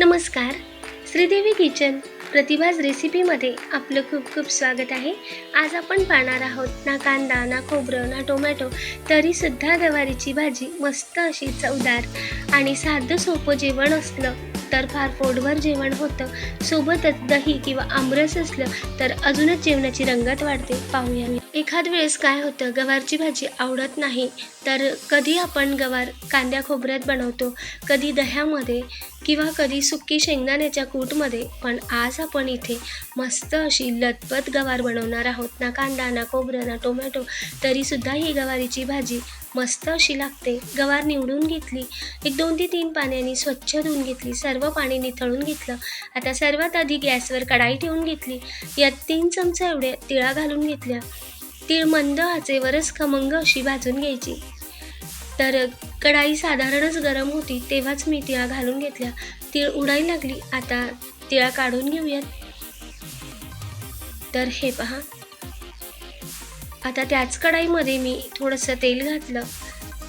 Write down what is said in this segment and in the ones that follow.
नमस्कार. श्रीदेवी किचन प्रतिभाज रेसिपीमध्ये आपलं खूप खूप स्वागत आहे. आज आपण पाहणार आहोत ना कांदा ना खोबरं ना टोमॅटो तरीसुद्धा गवारीची भाजी मस्त अशी चवदार आणि साधं सोपं जेवण असलं तर फार पोटभर जेवण होतं. सोबतच दही किंवा आमरस असलं तर अजूनच जेवणाची रंगत वाढते. पाहूया एखाद वेळेस काय होतं गवारची भाजी आवडत नाही तर कधी आपण गवार कांद्या खोबऱ्यात बनवतो कधी दह्यामध्ये किंवा कधी सुक्की शेंगदाण्याच्या कूटमध्ये. पण आज आपण इथे मस्त अशी लतपत गवार बनवणार आहोत. ना कांदा ना खोबरं ना टोमॅटो तरीसुद्धा ही गवारीची भाजी मस्त अशी लागते. गवार निवडून घेतली एक दोन ते तीन पाण्याने स्वच्छ धुवून घेतली सर्व पाणी निथळून घेतलं. आता सर्वात आधी गॅसवर कढाई ठेवून घेतली. यात तीन चमचा एवढ्या तिळा घालून घेतल्या. तीळ मंद आचेवरच खमंग अशी भाजून घ्यायची. तर कढाई साधारणच गरम होती तेव्हाच मी तिळा घालून घेतल्या. तीळ उडायला लागली आता तिळा काढून घेऊयात. तर हे पहा. आता त्याच कढाईमध्ये मी थोडंसं तेल घातलं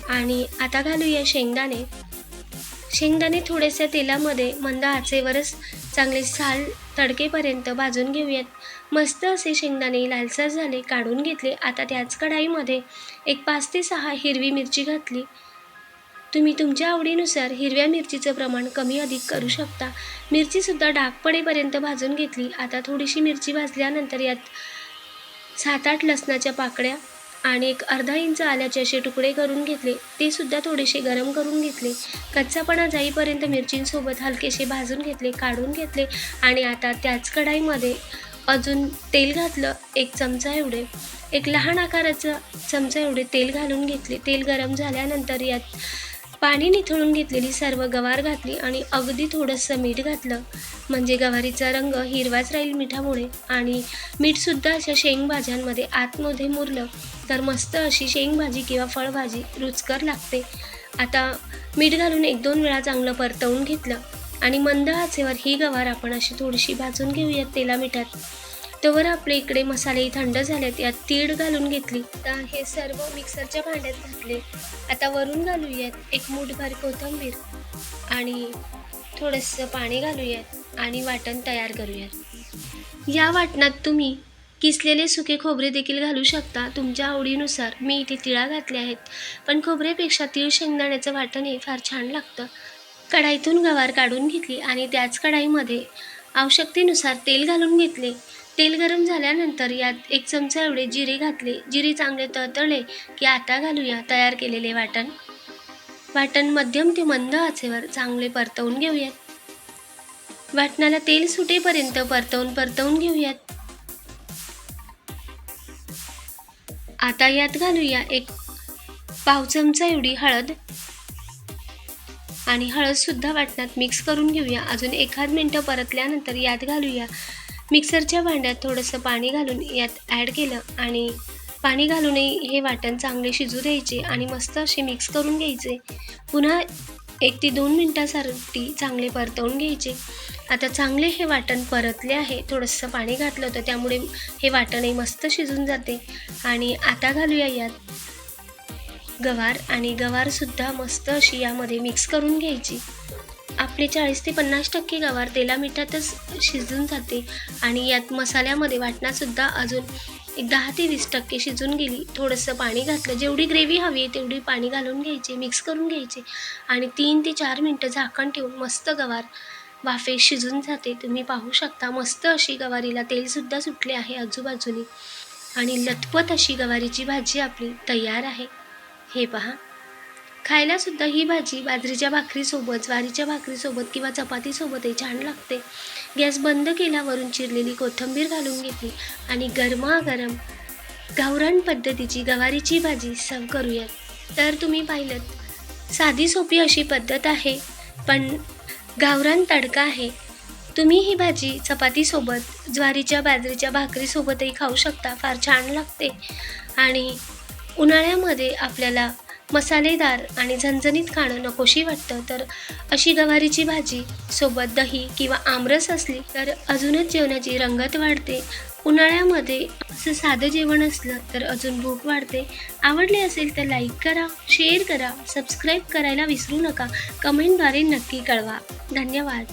आणि आता घालूया शेंगदाणे. शेंगदाणे थोड्याशा तेलामध्ये मंद आचेवरच चांगले साल तडकेपर्यंत भाजून घेऊयात. मस्त असे शेंगदाणे लालसर झाले काढून घेतले. आता त्याच कढाईमध्ये एक पाच ते सहा हिरवी मिरची घातली. तुम्ही तुमच्या आवडीनुसार हिरव्या मिरचीचं प्रमाण कमी अधिक करू शकता. मिरचीसुद्धा डाग पडेपर्यंत भाजून घेतली. आता थोडीशी मिरची भाजल्यानंतर यात सात आठ लसणाच्या पाकळ्या आणि एक अर्धा इंच आल्याचे असे तुकडे करून घेतले. ते सुद्धा थोडेसे गरम करून घेतले. कच्चापणा जाईपर्यंत मिरचींसोबत हलकेसे भाजून घेतले काढून घेतले आणि आता त्याच कढाईमध्ये अजून तेल घातलं एक चमचा एवढे. एक लहान आकाराचं चमचा एवढे तेल घालून घेतले. तेल गरम झाल्यानंतर यात पाणी निथळून घेतलेली सर्व गवार घातली आणि अगदी थोडंसं मीठ घातलं. म्हणजे गवारीचा रंग हिरवाच राहील मिठामुळे आणि मीठसुद्धा अशा शेंगभाज्यांमध्ये आतमध्ये मुरलं तर मस्त अशी शेंगभाजी किंवा फळभाजी रुचकर लागते. आता मीठ घालून एक दोन वेळा चांगलं परतवून घेतलं आणि मंद आचेवर ही गवार आपण अशी थोडीशी भाजून घेऊयात तेला मिठात तोवर आपले इकडे मसाले थंड झालेत. यात तीळ घालून घेतली. आता हे सर्व मिक्सरच्या भांड्यात घातले. आता वरून घालूयात एक मूठभर कोथिंबीर आणि थोडंसं पाणी घालूयात आणि वाटण तयार करूयात. या वाटणात तुम्ही किसलेले सुके खोबरे देखील घालू शकता. तुमच्या आवडीनुसार. मी इथे तिळा घातले आहेत. पण खोबरेपेक्षा तीळ शेंगदाण्याचं वाटण हे फार छान लागतं. कढाईतून गवार काढून घेतली आणि त्याच कढाईमध्ये आवश्यकतेनुसार तेल घालून घेतले. तेल गरम झाल्यानंतर यात एक चमचा एवढे जिरे घातले. जिरे चांगले तळतळले की आता घालूया तयार केलेले वाटण. वाटण मध्यम ते मंद आचेवर चांगले परतवून घेऊयात. वाटणाला तेल सुटेपर्यंत परतवून परतवून घेऊयात. आता यात घालूया एक पाव चमचा एवढी हळद. आणि हळदसुद्धा वाटणात मिक्स करून घेऊया. अजून एखाद मिनटं परतल्यानंतर यात घालूया मिक्सरच्या भांड्यात थोडंसं पाणी घालून यात ॲड केलं आणि पाणी घालूनही हे वाटण चांगले शिजू द्यायचे आणि मस्त असे मिक्स करून घ्यायचे. पुन्हा एक ते दोन मिनटासाठी चांगले परतवून घ्यायचे. आता चांगले हे वाटण परतले आहे. थोडंसं पाणी घातलं होतं त्यामुळे हे वाटणही मस्त शिजून जाते. आणि आता घालूया यात गवार आणि गवारसुद्धा मस्त अशी यामध्ये मिक्स करून घ्यायची. आपले चाळीस ते पन्नास टक्के गवार तेला मिठातच शिजून जाते आणि यात मसाल्यामध्ये वाटणासुद्धा अजून एक दहा ते वीस टक्के शिजून गेली. थोडंसं पाणी घातलं. जेवढी ग्रेव्ही हवी आहे तेवढी पाणी घालून घ्यायचे मिक्स करून घ्यायचे आणि तीन ते चार मिनटं झाकण ठेवून मस्त गवार वाफे शिजून जाते. तुम्ही पाहू शकता मस्त अशी गवारीला तेलसुद्धा सुटले आहे आजूबाजूनी आणि लथपथ अशी गवारीची भाजी आपली तयार आहे. हे पहा. खायलासुद्धा ही भाजी बाजरीच्या भाकरीसोबत ज्वारीच्या भाकरीसोबत किंवा चपातीसोबतही छान लागते. गॅस बंद केला वरून चिरलेली कोथिंबीर घालून घेतली आणि गरमागरम गावरान पद्धतीची गवारीची भाजी सर्व करूयात तर तुम्ही पाहिलं साधी सोपी अशी पद्धत आहे पण गावरान तडका आहे. तुम्ही ही भाजी चपातीसोबत ज्वारीच्या बाजरीच्या भाकरीसोबतही खाऊ शकता फार छान लागते. आणि उन्हाळ्यामध्ये आपल्याला मसालेदार आणि झणझणीत खाणं नकोशी वाटतं तर अशी गवारीची भाजी सोबत दही किंवा आमरस असली तर अजूनच जेवणाची रंगत वाढते. उन्हाळ्यामध्ये असं साधं जेवण असलं तर अजून भूक वाढते. आवडले असेल तर लाईक करा शेअर करा सबस्क्राईब करायला विसरू नका. कमेंटद्वारे नक्की कळवा. धन्यवाद.